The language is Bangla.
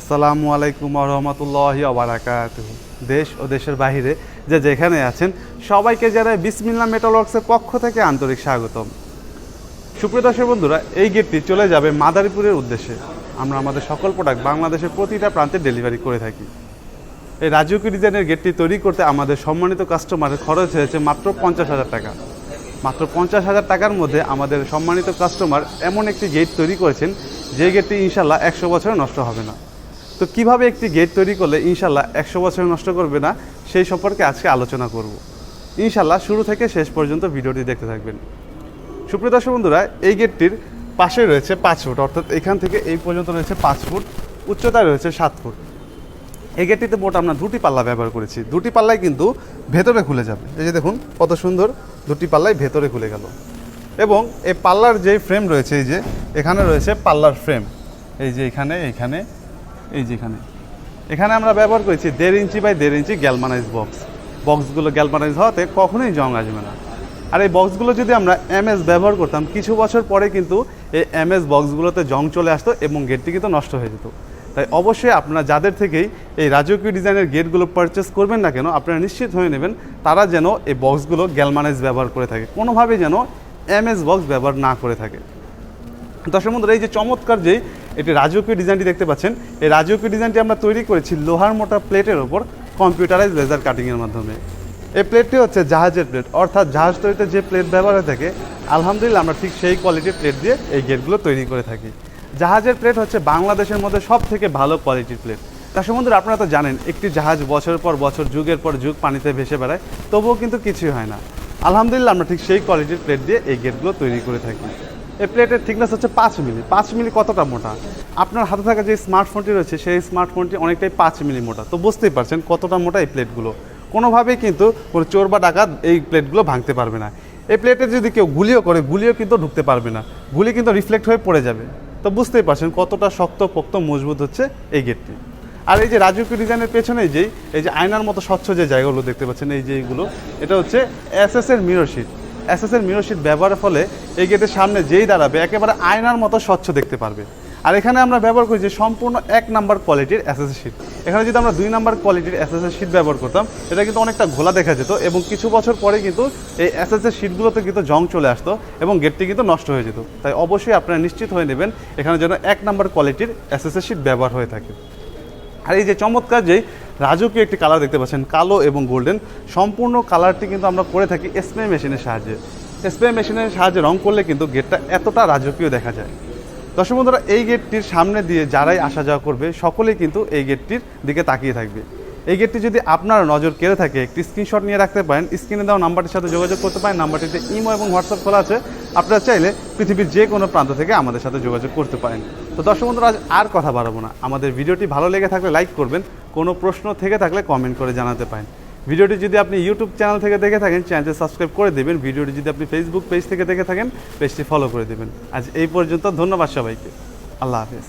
আসসালামু আলাইকুম রহমতুল্লাহি আবরাকাত দেশ ও দেশের বাইরে যে যেখানে আছেন, সবাইকে জানাই বিসমিল্লা মেটাল ওয়ার্কসের পক্ষ থেকে আন্তরিক স্বাগতম। সুপ্রিয় দর্শক বন্ধুরা, এই গেটটি চলে যাবে মাদারীপুরের উদ্দেশ্যে। আমরা আমাদের সকল প্রোডাক্ট বাংলাদেশের প্রতিটা প্রান্তে ডেলিভারি করে থাকি। এই রাজকীয় ডিজাইনের গেটটি তৈরি করতে আমাদের সম্মানিত কাস্টমারের খরচ হয়েছে মাত্র পঞ্চাশ হাজার টাকা। মাত্র পঞ্চাশ হাজার টাকার মধ্যে আমাদের সম্মানিত কাস্টমার এমন একটি গেট তৈরি করেছেন, যে গেটটি ইনশাল্লাহ একশো বছরে নষ্ট হবে না। তো কীভাবে একটি গেট তৈরি করলে ইনশাল্লাহ একশো বছর নষ্ট করবে না, সেই সম্পর্কে আজকে আলোচনা করব। ইনশাল্লাহ শুরু থেকে শেষ পর্যন্ত ভিডিওটি দেখতে থাকবেন। সুপ্রিয় দর্শক বন্ধুরা, এই গেটটির পাশে রয়েছে পাঁচ ফুট, অর্থাৎ এখান থেকে এই পর্যন্ত রয়েছে পাঁচ ফুট, উচ্চতায় রয়েছে সাত ফুট। এই গেটটিতে মোট আমরা দুটি পাল্লা ব্যবহার করেছি। দুটি পাল্লাই কিন্তু ভেতরে খুলে যাবে। এই যে দেখুন, কত সুন্দর দুটি পাল্লাই ভেতরে খুলে গেল। এবং এই পাল্লার যে ফ্রেম রয়েছে, এই যে এখানে রয়েছে পাল্লার ফ্রেম এই যে এখানে এখানে এই যে এখানে। আমরা ব্যবহার করেছি দেড় ইঞ্চি বাই দেড় ইঞ্চি গ্যালমানাইজ বক্স বক্সগুলো গ্যালমানাইজ হওয়াতে কখনোই জং আসবে না। আর এই বক্সগুলো যদি আমরা এমএস ব্যবহার করতাম, কিছু বছর পরে কিন্তু এই এমএস বক্সগুলোতে জং চলে আসতো এবং গেটটি কিন্তু নষ্ট হয়ে যেত। তাই অবশ্যই আপনারা যাদের থেকেই এই রাজকীয় ডিজাইনের গেটগুলো পারচেস করবেন না কেন, আপনারা নিশ্চিত হয়ে নেবেন তারা যেন এই বক্সগুলো গ্যালমানাইজ ব্যবহার করে থাকে। কোনোভাবে যেন এমএস বক্স ব্যবহার না করে থাকে। দর্শক বন্ধুরা, এই যে চমৎকার যেই এটি রাজকীয় ডিজাইনটি দেখতে পাচ্ছেন। এই রাজকীয় ডিজাইনটি আমরা তৈরি করেছি লোহার মোটা প্লেটের ওপর কম্পিউটারাইজ লেজার কাটিংয়ের মাধ্যমে। এই প্লেটটি হচ্ছে জাহাজের প্লেট, অর্থাৎ জাহাজ তৈরিতে যে প্লেট ব্যবহার হয়ে থাকে, আলহামদুলিল্লাহ আমরা ঠিক সেই কোয়ালিটির প্লেট দিয়ে এই গেটগুলো তৈরি করে থাকি। জাহাজের প্লেট হচ্ছে বাংলাদেশের মধ্যে সব থেকে ভালো কোয়ালিটির প্লেট। দর্শক সম্বন্ধে আপনারা তো জানেন, একটি জাহাজ বছরের পর বছর, যুগের পর যুগ পানিতে ভেসে বেড়ায়, তবুও কিন্তু কিছুই হয় না। আলহামদুলিল্লাহ আমরা ঠিক সেই কোয়ালিটির প্লেট দিয়ে এই গেটগুলো তৈরি করে থাকি। এই প্লেটের থিকনেস হচ্ছে পাঁচ মিলি। পাঁচ মিলি কতটা মোটা? আপনার হাতে থাকা যে স্মার্টফোনটি রয়েছে, সেই স্মার্টফোনটি অনেকটাই পাঁচ মিলি মোটা। তো বুঝতেই পারছেন কতটা মোটা এই প্লেটগুলো কোনোভাবেই কিন্তু কোনো চোর বা ডাকাত এই প্লেটগুলো ভাঙতে পারবে না। এই প্লেটে যদি কেউ গুলিও করে, গুলিও কিন্তু ঢুকতে পারবে না। গুলি কিন্তু রিফ্লেক্ট হয়ে পড়ে যাবে। তো বুঝতেই পারছেন কতটা শক্ত পোক্ত মজবুত হচ্ছে এই গেটটি আর এই যে রাজকীয় ডিজাইনের পেছনে যেই এই যে আয়নার মতো স্বচ্ছ যে জায়গাগুলো দেখতে পাচ্ছেন, এই যে এইগুলো, এটা হচ্ছে এসএস এর মিরর শিট এসএস এর মিরর শিট ব্যবহারের ফলে এই গেটের সামনে যেই দাঁড়াবে, একেবারে আয়নার মতো স্বচ্ছ দেখতে পারবে। আর এখানে আমরা ব্যবহার করি যে সম্পূর্ণ এক নাম্বার কোয়ালিটির এসএস শিট এখানে যদি আমরা দুই নাম্বার কোয়ালিটির এর শিট ব্যবহার করতাম এটা কিন্তু অনেকটা ঘোলা দেখা যেত এবং কিছু বছর পরে কিন্তু এই অ্যাসেসের শিটগুলোতে কিন্তু জং চলে আসতো এবং গেটটি কিন্তু নষ্ট হয়ে যেত। তাই অবশ্যই আপনারা নিশ্চিত হয়ে নেবেন এখানে যেন এক নাম্বার কোয়ালিটির এর শিট ব্যবহার হয়ে থাকে। আর এই যে চমৎকার যেই রাজকীয় একটি কালার দেখতে পাচ্ছেন, কালো এবং গোল্ডেন সম্পূর্ণ কালারটি কিন্তু আমরা করে থাকি স্প্রে মেশিনের সাহায্যে। স্প্রে মেশিনের সাহায্যে রং করলে কিন্তু গেটটা এতটা রাজকীয় দেখা যায়। দর্শক বন্ধুরা, এই গেটটির সামনে দিয়ে যারাই আসা যাওয়া করবে, সকলেই কিন্তু এই গেটটির দিকে তাকিয়ে থাকবে। এই গেটটি যদি আপনার নজর কেড়ে থাকে, একটি স্ক্রিনশট নিয়ে রাখতে পারেন। স্ক্রিনে দেওয়া নাম্বারটির সাথে যোগাযোগ করতে পারেন। নাম্বারটিতে ইমো এবং হোয়াটসঅ্যাপ খোলা আছে। আপনারা চাইলে পৃথিবীর যে কোনো প্রান্ত থেকে আমাদের সাথে যোগাযোগ করতে পারেন। তো দর্শক বন্ধুরা, আজ আর কথা বাড়াবো না। আমাদের ভিডিওটি ভালো লেগে থাকলে লাইক করবেন। কোনো প্রশ্ন থেকে থাকলে কমেন্ট করে জানাতে পারেন। ভিডিওটি যদি আপনি ইউটিউব চ্যানেল থেকে দেখে থাকেন, চ্যানেলটি সাবস্ক্রাইব করে দেবেন। ভিডিওটি যদি আপনি ফেসবুক পেজ থেকে দেখে থাকেন পেজটি ফলো করে দেবেন। আজ এই পর্যন্ত ধন্যবাদ সবাইকে। আল্লাহ হাফেজ।